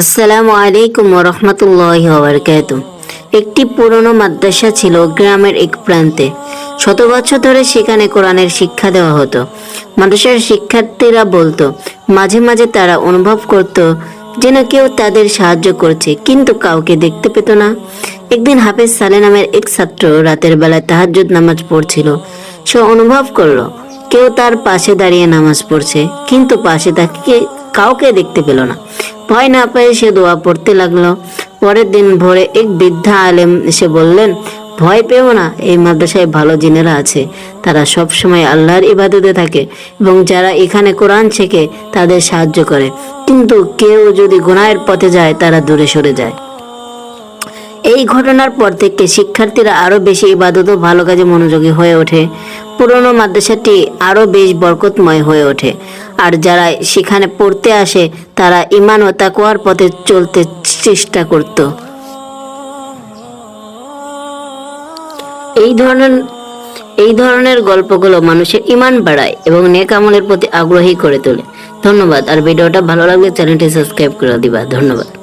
আসসালামু আলাইকুম রহমতুল্লাহ বারকাত একটি পুরনো মাদ্রাসা ছিল গ্রামের এক প্রান্তে। শত বছর ধরে সেখানে কোরআনের শিক্ষা দেওয়া হতো। মাদ্রাসার শিক্ষার্থীরা বলতো, মাঝে মাঝে তারা অনুভব করত যেন কেউ তাদের সাহায্য করছে, কিন্তু কাউকে দেখতে পেত না। একদিন হাফেজ সালে নামের এক ছাত্র রাতের বেলায় তাহাজ্জুদ নামাজ পড়ছিল। সে অনুভব করল, কেউ তার পাশে দাঁড়িয়ে নামাজ পড়ছে, কিন্তু পাশে তাকে কাউকে দেখতে পেল না। ভয় না পেয়ে সে দোয়া পড়তে লাগল। পরের দিন ভোরে এক বৃদ্ধা আলেম এসে বললেন, ভয় পেও না, এই মাদ্রাসায় ভালো জিনেরা আছে। তারা সব সময় আল্লাহর ইবাদতে থাকে এবং যারা এখানে কোরআন শেখে, তাদের সাহায্য করে। কিন্তু কেউ যদি গুনাহের পথে যায়, তারা দূরে সরে যায়। এই ঘটনার পর থেকে শিক্ষার্থীরা আরও বেশি ইবাদত ও ভালো কাজে মনোযোগী হয়ে ওঠে। পুরনো মাদ্রাসাটি আরও বেশ বরকতময় হয়ে ওঠে। আর যারা সেখানে পড়তে আসে, তারা ইমান ও তাকুয়ার পথে চলতে চেষ্টা করত। এই ধরনের এই ধরনের গল্পগুলো মানুষের ইমান বাড়ায় এবং নেক আমলের প্রতি আগ্রহী করে তোলে। ধন্যবাদ। আর ভিডিওটা ভালো লাগলে চ্যানেলটি সাবস্ক্রাইব করে দিবা। ধন্যবাদ।